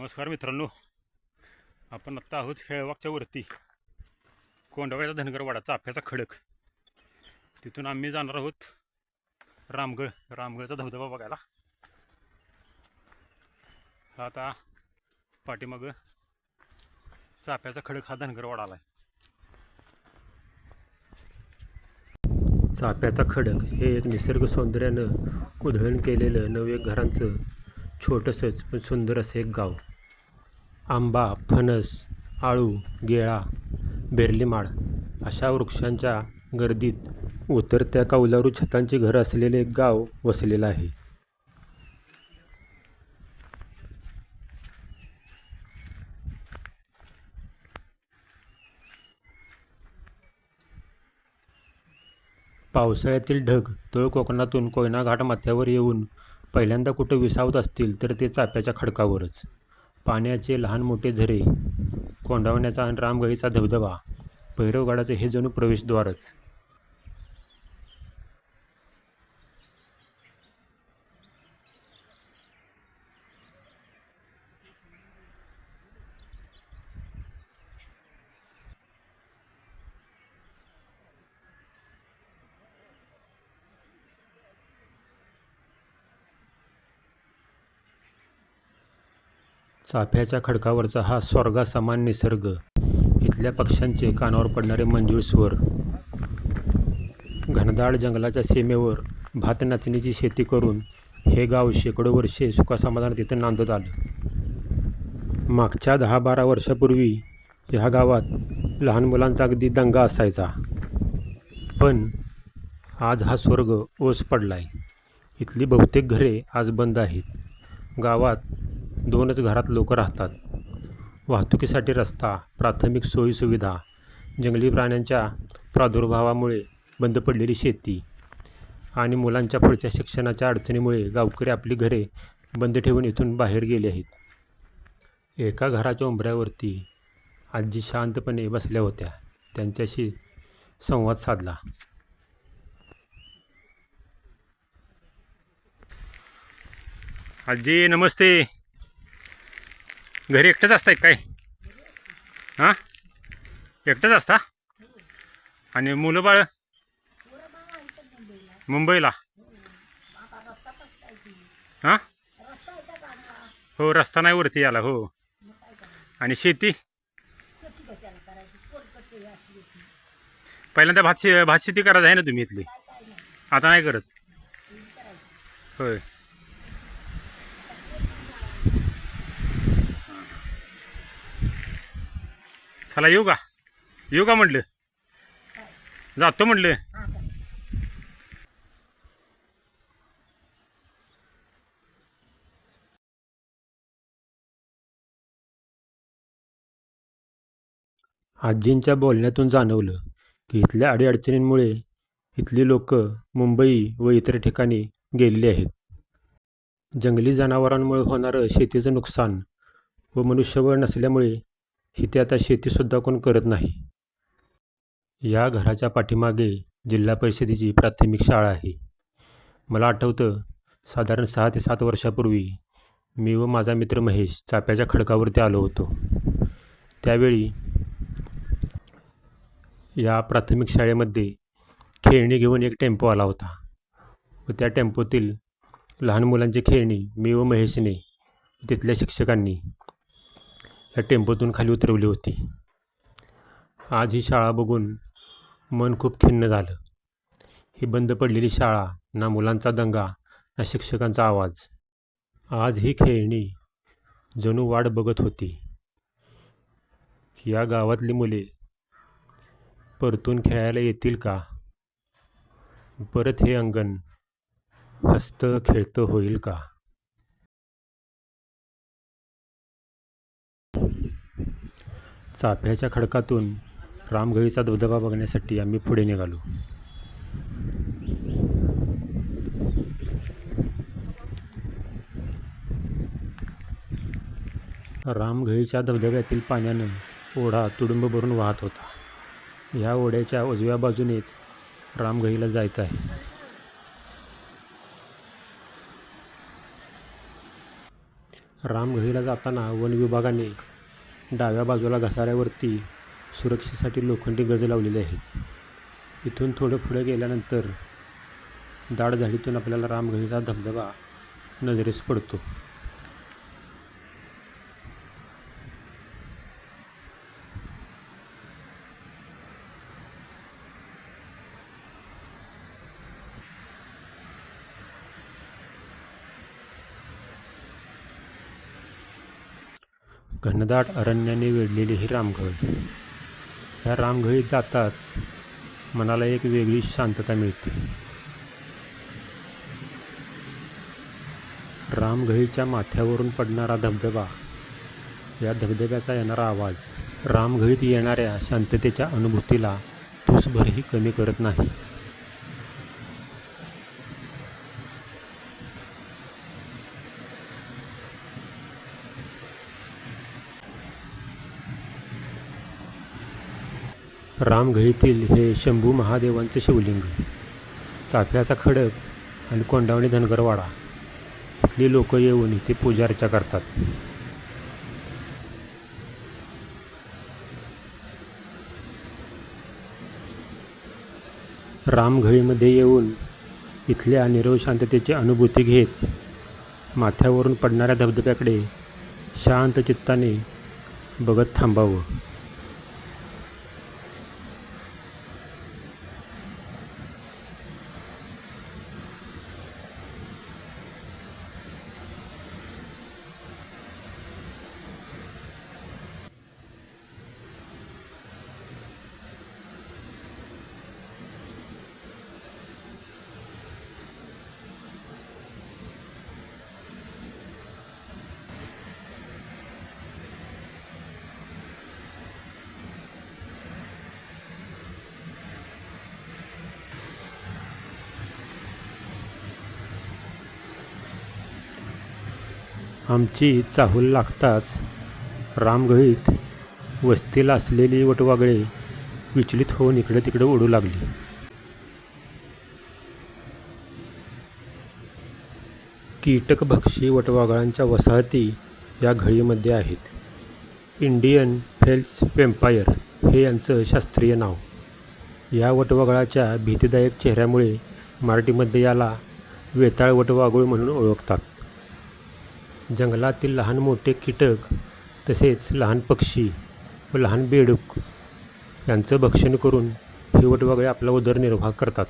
नमस्कार मित्रांनो. आपण आत्ता आहोत खेळवाकच्या वरती. कोंडवाड्याचा धनगरवाडा चाफ्याचा खडक. तिथून आम्ही जाणार आहोत रामगड रामगडचा धबधबा बघायला. हा आता पाठीमागं चाफ्याचा खडक हा धनगरवाडा आला चाफ्याचा खडक हे एक निसर्ग सौंदर्यानं उधळण केलेलं नवे घरांचं छोटंसंच पण सुंदर असं एक गाव. आंबा फणस आळू गेळा बेर्लीमाळ अशा वृक्षांच्या गर्दीत उतरत्या कौलारू छतांची घरं असलेले एक गाव वसलेलं आहे. पावसाळ्यातील ढग तळ कोकणातून कोयना घाट माथ्यावर येऊन पहिल्यांदा कुठं विसावत असतील तर ते चाप्याच्या खडकावरच. पाण्याचे लहान मोठे झरे कोंडावण्याचा आणि रामगळीचा धबधबा भैरवगडाचं हे जणू प्रवेशद्वारच. चाफ्याच्या खडकावरचा हा स्वर्गासमान निसर्ग. इथल्या पक्ष्यांचे कानावर पडणारे मंजूळ स्वर. घनदाट जंगलाच्या सीमेवर भात नाचणीची शेती करून हे गाव शेकडो वर्षे सुखासमाधान तिथे नांदत आलं. मागच्या दहा बारा वर्षापूर्वी ह्या गावात लहान मुलांचा अगदी दंगा असायचा. पण आज हा स्वर्ग ओस पडला आहे इथली बहुतेक घरे आज बंद आहेत. गावात दोनच घरात लोक राहतात. वाहतुकीसाठी रस्ता प्राथमिक सोयीसुविधा जंगली प्राण्यांच्या प्रादुर्भावामुळे बंद पडलेली शेती आणि मुलांच्या पुढच्या शिक्षणाच्या अडचणीमुळे गावकरी आपली घरे बंद ठेवून इथून बाहेर गेले आहेत. एका घराच्या उंबऱ्यावरती आजी शांतपणे बसल्या होत्या. त्यांच्याशी संवाद साधला. आजी नमस्ते. घरी एकटंच असताय काय? हां? एकटंच असता? आणि मुलं बाळ? मुंबईला? हां? हो रस्ता नाही वरती आला हो. आणि शेती? पहिल्यांदा भात शे भात शेती करायचं आहे ना तुम्ही इथली? आता नाही करत? होय. चला येऊ का? येऊ का म्हटलं? जातो म्हटलं. आजींच्या बोलण्यातून जाणवलं की इथल्या अडीअडचणींमुळे इथली लोक मुंबई व इतर ठिकाणी गेलेली आहेत. जंगली जनावरांमुळे होणारं शेतीचं नुकसान व मनुष्यबळ नसल्यामुळे इथे आता शेतीसुद्धा कोण करत नाही. या घराच्या पाठीमागे जिल्हा परिषदेची प्राथमिक शाळा आहे. मला आठवतं साधारण सहा ते सात वर्षापूर्वी मी व माझा मित्र महेश चाप्याच्या खडकावरती आलो होतो. त्यावेळी या प्राथमिक शाळेमध्ये खेळणी घेऊन एक टेम्पो आला होता. व त्या टेम्पोतील लहान मुलांची खेळणी मी व महेशने तिथल्या शिक्षकांनी या टेम्पोतून खाली उतरवली होती. आज ही शाळा बघून मन खूप खिन्न झालं. ही बंद पडलेली शाळा ना मुलांचा दंगा ना शिक्षकांचा आवाज. आज ही खेळणी जणू वाट बघत होती. की या गावातली मुले परतून खेळायला येतील का? परत हे अंगण हस्त खेळतं होईल का? चाफ्याच्या खडकातून रामघळीचा धबधबा बघण्यासाठी आम्ही पुढे निघालो. रामघळीच्या धबधब्यातील पाण्यानं ओढा तुडुंब भरून वाहत होता. ह्या ओढ्याच्या उजव्या बाजूनेच रामघळीला जायचं आहे. रामघळीला जाताना वन विभागाने डाव्या बाजूला घसाऱ्यावरती सुरक्षेसाठी लोखंडी गज लावलेले आहेत. इथून थोडं पुढे गेल्यानंतर दाट झाडीतून आपल्याला रामगढीचा धबधबा नजरेस पडतो. घनदाट अरण्याने वेढलेली ही रामघळ ह्या रामघळीत जाताच मनाला एक वेगळी शांतता मिळते. रामघळीच्या माथ्यावरून पडणारा धबधबा या धबधब्याचा येणारा आवाज रामघळीत येणाऱ्या शांततेच्या अनुभूतीला तुसभरही कमी करत नाही. रामघळीतील हे शंभू महादेवांचे शिवलिंग चाफ्याचा खडक आणि कोंडावणी धनगरवाडा. इथली लोक येऊन इथे पूजा अर्चा करतात. रामघळीमध्ये येऊन इथल्या निरव शांततेची अनुभूती घेत माथ्यावरून पडणाऱ्या धबधब्याकडे शांत चित्ताने बघत थांबावं. आमची चाहूल लागताच रामगळीत वस्तीला असलेली वटवागळे विचलित होऊन इकडे तिकडे उडू लागली. कीटकभक्षी वटवागळांच्या वसाहती या घळीमध्ये आहेत. इंडियन फेल्स वेम्पायर हे यांचं शास्त्रीय नाव. या वटवागळाच्या भीतीदायक चेहऱ्यामुळे मराठीमध्ये याला वेताळ वटवागुळ म्हणून ओळखतात. जंगलातील लहान मोठे कीटक तसेच लहान पक्षी व लहान बेडूक यांचं भक्षण करून हे वटवागळे आपला उदरनिर्वाह करतात.